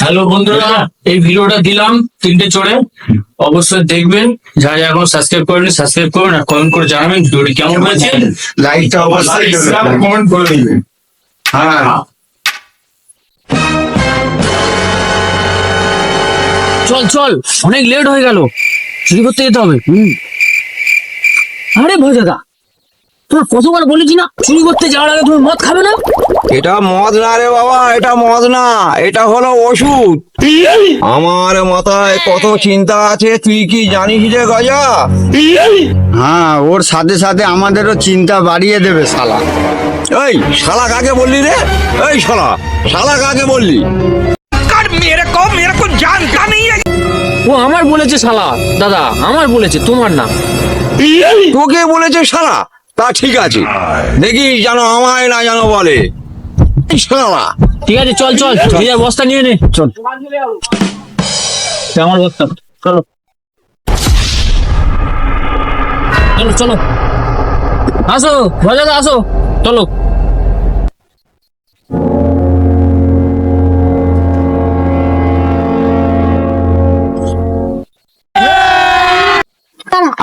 Hello বন্ধুরা এই ভিডিওটা দিলাম তিনটে চড়ে। অবশ্যই দেখবেন। যা যা এখন সাবস্ক্রাইব করেন সাবস্ক্রাইব করুন আর কমেন্ট করে জানাবেন ভিডিওটি কেমন হয়েছে। লাইকটা অবশ্যই কমেন্ট করে দিবেন। হ্যাঁ। চল চল অনেক লেট হয়ে গেল। চুরি করতে যেতে হবে। আরে ভজাদা তোর কতবার বলেছি না? চুরি করতে যাওয়ার আগে তুমি মদ খাবে না? এটা মদ না রে বাবা এটা মদ না এটা হলো ওষুধ। আমার মাথায় কত চিন্তা আছে তুই কি জানিস রে গজা? হ্যাঁ ওর সাথে সাথে আমাদেরও চিন্তা বাড়িয়ে দেবে শালা। এই শালা কাকে বললি রে? এই শালা শালা কাকে বললি? ও আমার বলেছে শালা দাদা আমার বলেছে তোমার না। তোকে বলেছে শালা। তা ঠিক আছে। দেখি জানো আমায় না জানো বলে। শালা ঠিক আছে চল চল। নিজের বস্তা নিয়ে নে। চল। আমার বস্তা চলো। চলো চলো। আসো ভজাদা আসো। চলো।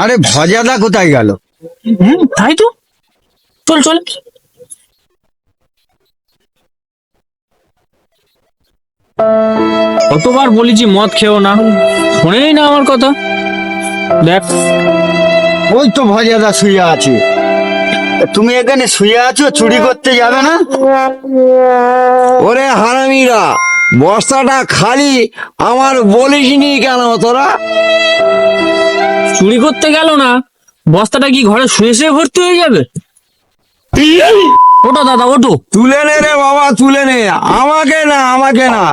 আরে ভজাদা কোথায় গেল? হুম তাই তো। চল চল। কতবার বলেছি মদ খেও না শোনেই না আমার কথা। দেখ। ওই তো ভজাদা শুয়ে আছে। তুমি এখানে শুয়ে আছো চুরি করতে যাবে না? ওরে হারামিরা বস্তাটা খালি আমার বলিসনি কেন তোরা? চুরি করতে গেল না। বস্তাটা কি ঘরে শুয়ে শুয়ে ভর্তি হয়ে যাবে ওটো দাদা ওটো তুলে নে রে বাবা তুলে নে আমাকে না আমাকে না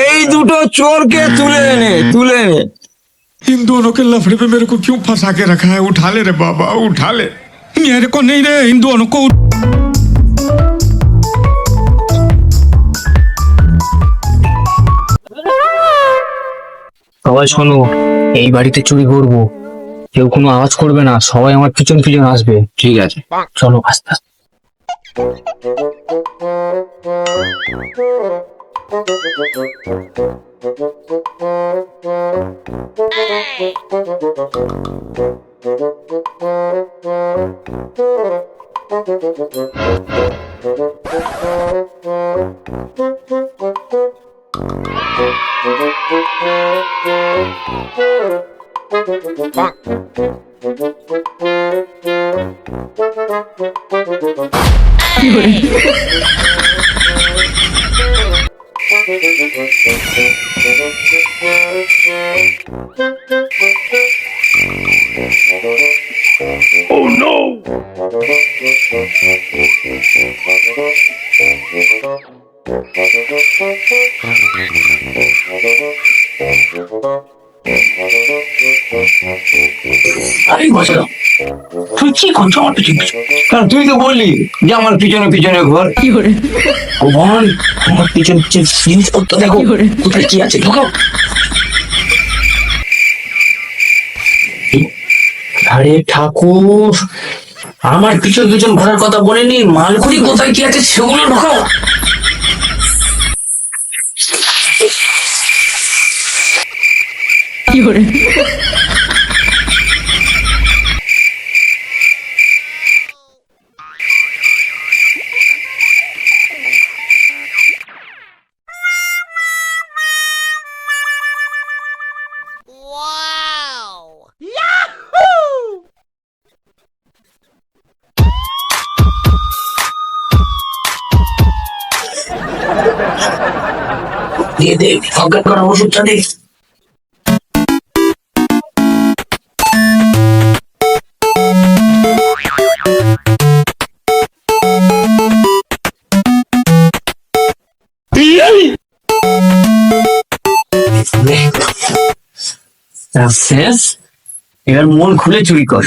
এই দুটো চোরকে তুলে নে তুলে নে इन दोनों के लफड़े पे मेरे को क्यों फंसा के रखा है उठा ले रे बाबा उठा ले मेरे को नहीं रे इन दोनों को সবাই শোনো এই বাড়িতে চুরি করবো কেউ কোনো আওয়াজ করবে না সবাই আমার পিছন পিছন আসবে। ঠিক আছে। চলো আস্তে আস্তে। Oh no! আরে বসো। তুই কি করছ? আমার পিছন কারণ তুই তো বললি যে আমার পিছনে পিছনে ঘর। কি ও বল আমার পিছন পিছন জিনিসপত্র দেখো কোথায় কি আছে ঢোকাও। আরে ঠাকুর আমার পিছন পিছন ঘোরার কথা বলেনি মালগুড়ি কোথায় কি আছে সেগুলো ঢোকাও। দিয়ে দে অজ্ঞান করা ওষুধটা দে এবার মন খুলে চুরি কর।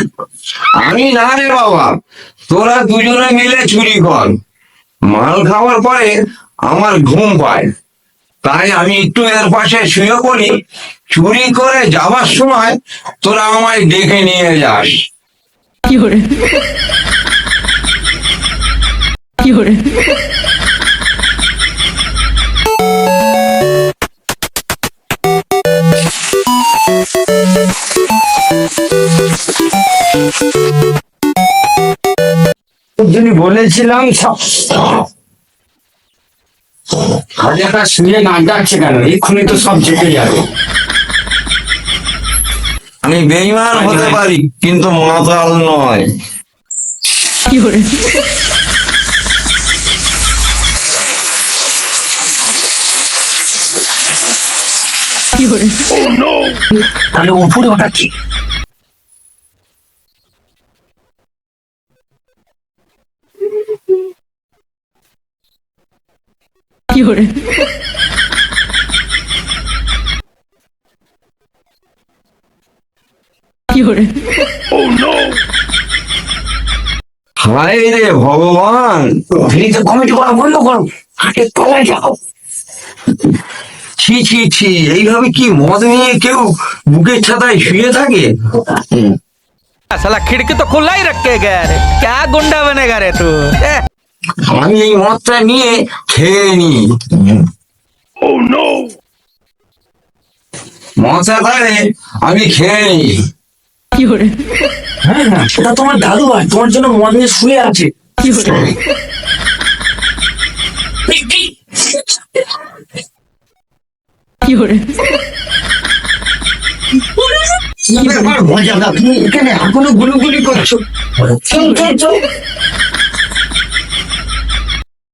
আমি না রে বাবা, তোরা দুজনে মিলে চুরি কর। মাল খাওয়ার পরে আমার ঘুম পায়। তাই আমি একটু এর পাশে শুয়ে পড়ি। চুরি করে যাবার সময় তোরা আমায় ডেকে নিয়ে যাস। কি করে কি করে হাজার শুয়ে না ডাকছে কেন? এক্ষুনি তো সব জেগে যাবে। আমি বেইমান হতে পারি কিন্তু মাতাল নয়। তাহলে উপরে ওটা কি? করে। হায় রে ভগবান কমিটি করা বন্ধ করো। তলায় যাও। ছি ছি ছি এইভাবে কি মদ নিয়ে কেউ বুকের ছাতায় শুয়ে থাকে? সালা খিড়কি তো খোলাই রাখতে গে ক্যা গুন্ডা বনে গে তু? আমি এই মদটা নিয়ে খেয়ে নি। oh, মশা তাহলে আমি খেয়ে নি। হ্যাঁ হ্যাঁ সেটা তোমার দাদু ভাই তোমার জন্য মন নিয়ে শুয়ে আছে। কি ব্যাপার ভজাদা তুমি এখানে এখনও গুলুগুলি করছ? চল চল চল